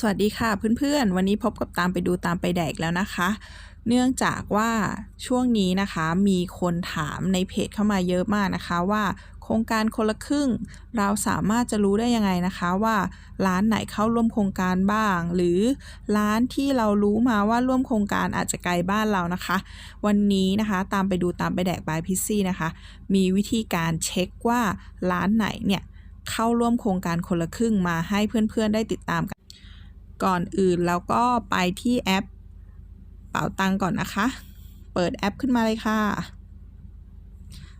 สวัสดีค่ะเพื่อนๆ วันนี้พบกับตามไปดูตามไปแดกแล้วนะคะ เนื่องจากว่าช่วงนี้นะคะมีคนถามในเพจเข้ามาเยอะมากนะคะว่าโครงการคนละครึ่ง เราสามารถจะรู้ได้ยังไงนะคะว่าร้านไหนเข้าร่วมโครงการบ้าง หรือร้านที่เรารู้มาว่าร่วมโครงการอาจจะไกลบ้านเรานะคะ วันนี้นะคะตามไปดูตามไปแดกบายพิซซี่นะคะ มีวิธีการเช็คว่าร้านไหนเนี่ยเข้าร่วมโครงการคนละครึ่งมาให้เพื่อนๆได้ติดตามกัน ก่อนอื่นเราก็ไปที่แอปเป๋าตังก่อนนะคะ เปิดแอปขึ้นมาเลยค่ะ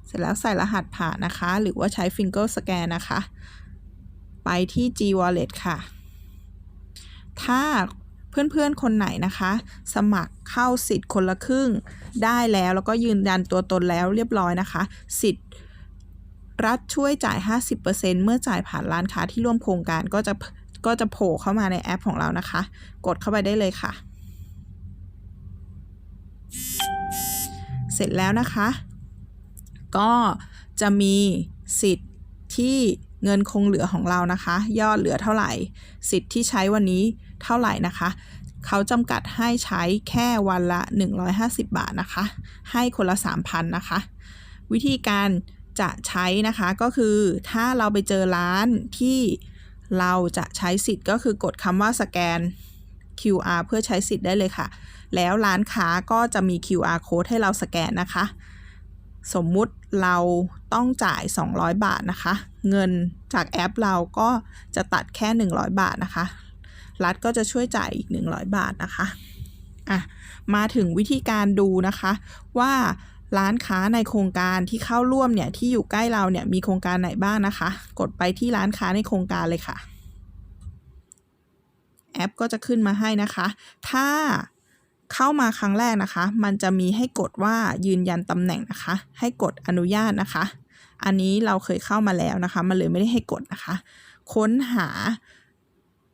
เสร็จแล้วใส่รหัสผ่านนะคะ หรือว่าใช้ Finger Scan นะคะ ไปที่ G Wallet ค่ะ ถ้าเพื่อนๆ คนไหนนะคะ สมัครเข้าสิทธิ์คนละครึ่งได้แล้วแล้วก็ยืนยันตัวตนแล้วเรียบร้อยนะคะ สิทธิ์รัฐช่วยจ่าย 50%เมื่อจ่ายผ่านร้านค้าที่ร่วมโครงการก็จะ ก็จะโผล่เข้ามาในแอปของเรานะคะ กดเข้าไปได้เลยค่ะ เสร็จแล้วนะคะ ก็จะมีสิทธิ์ที่เงินคงเหลือของเรานะคะ ยอดเหลือเท่าไหร่ สิทธิ์ที่ใช้วันนี้เท่าไหร่นะคะ เขาจำกัดให้ใช้แค่วันละ 150 บาทนะคะ ให้คนละ 3,000 นะคะ วิธีการจะใช้นะคะก็คือถ้าเราไปเจอร้านที่ เราจะใช้สิทธิ์ก็คือกดคำว่าสแกน QR เพื่อใช้สิทธิ์ได้เลยค่ะ แล้วร้านค้าก็จะมี QR code ให้เราสแกนนะคะ สมมุติเราต้องจ่าย 200 บาทนะคะ เงินจากแอปเราก็จะตัดแค่ 100 บาทนะคะ รัฐก็จะช่วยจ่ายอีก 100 บาทนะคะอะมาถึงวิธีการดูนะคะว่า ร้านค้าในโครงการที่เข้าร่วมเนี่ยที่อยู่ใกล้เราเนี่ยมีโครงการไหนบ้างนะคะ กดไปที่ร้านค้าในโครงการเลยค่ะ แอปก็จะขึ้นมาให้นะคะ ถ้าเข้ามาครั้งแรกนะคะ มันจะมีให้กดว่ายืนยันตำแหน่งนะคะ ให้กดอนุญาตนะคะ อันนี้เราเคยเข้ามาแล้วนะคะ มันเลยไม่ได้ให้กดนะคะ ค้นหา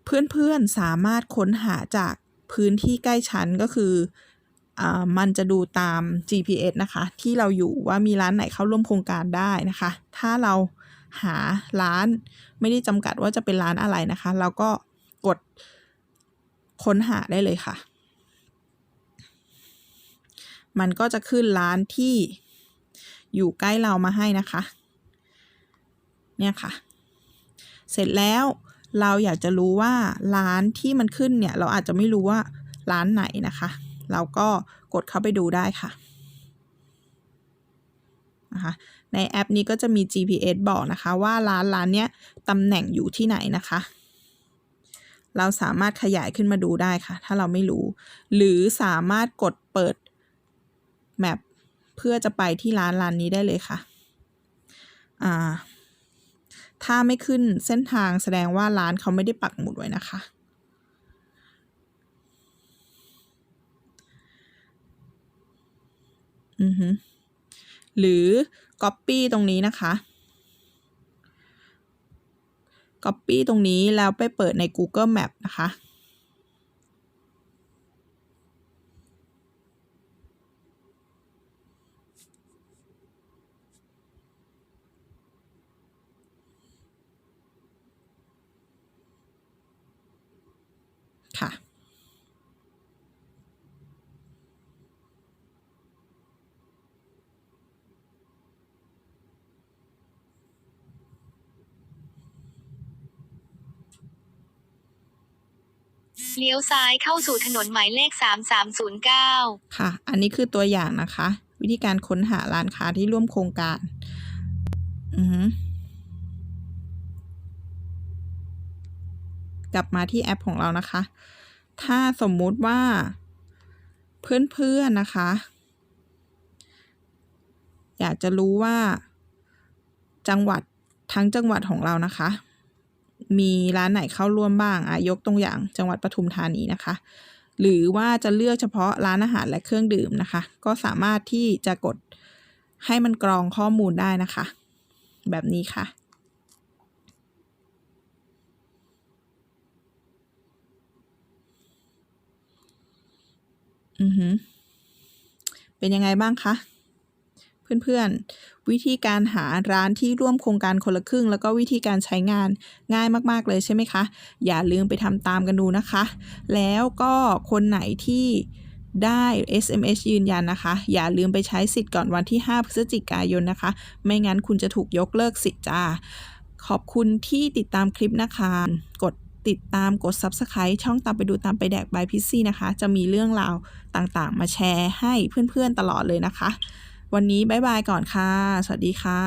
เพื่อนๆสามารถค้นหาจากพื้นที่ใกล้ชั้นก็คือ มันจะดูตาม GPS นะคะ ที่เราอยู่ว่ามีร้านไหนเข้าร่วมโครงการได้นะคะ ถ้าเราหาร้านไม่ได้จำกัดว่าจะเป็นร้านอะไรนะคะ เราก็กดค้นหาได้เลยค่ะ มันก็จะขึ้นร้านที่อยู่ใกล้เรามาให้นะคะ เนี่ยค่ะ เสร็จแล้วเราอยากจะรู้ว่าร้านที่มันขึ้นเนี่ย เราอาจจะไม่รู้ว่าร้านไหนนะคะ เราก็กดเข้าไปดูได้ค่ะนะคะในแอปนี้ก็จะมี GPS บอกนะคะว่าร้านร้านเนี้ยตำแหน่งอยู่ที่ไหนนะคะ เราสามารถขยายขึ้นมาดูได้ค่ะ ถ้าเราไม่รู้ หรือสามารถกดเปิดแมปเพื่อจะไปที่ร้านร้านนี้ได้เลยค่ะอ่าถ้าไม่ขึ้นเส้นทางแสดงว่าร้านเขาไม่ได้ปักหมุดไว้นะคะ อือฮึ หรือ Copy ตรงนี้นะคะ Copy ตรงนี้แล้วไปเปิดใน Google Map นะคะค่ะ เลี้ยวซ้ายเข้าสู่ถนนหมายเลข 3309 ค่ะ อันนี้คือตัวอย่างนะคะ วิธีการค้นหาร้านค้าที่ร่วมโครงการ อือกลับมาที่แอปของเรานะคะ ถ้าสมมุติว่า เพื่อนๆนะคะ อยากจะรู้ว่า จังหวัดทั้งจังหวัดของเรานะคะ มีร้านไหนเข้าร่วมบ้างอะยกตัวอย่างจังหวัดปทุมธานีนะคะ หรือว่าจะเลือกเฉพาะร้านอาหารและเครื่องดื่มนะคะ ก็สามารถที่จะกดให้มันกรองข้อมูลได้นะคะ แบบนี้ค่ะอือหือเป็นยังไงบ้างคะ เพื่อนๆ วิธีการหาร้านที่ร่วมโครงการคนละครึ่ง แล้วก็วิธีการใช้งานง่ายมากๆเลยใช่ไหมคะ อย่าลืมไปทำตามกันดูนะคะ แล้วก็คนไหนที่ได้ SMS ยืนยันนะคะ อย่าลืมไปใช้สิทธิ์ก่อนวันที่ 5 พฤศจิกายนนะคะ ไม่งั้นคุณจะถูกยกเลิกสิทธิ์จ้า ขอบคุณที่ติดตามคลิปนะคะ กดติดตามกด Subscribe ช่องตามไปดูตามไปแดกบายพิซซี่นะคะ จะมีเรื่องราวต่างๆ มาแชร์ให้เพื่อนๆตลอดเลยนะคะ วันนี้บายบายก่อนค่ะ สวัสดีค่ะ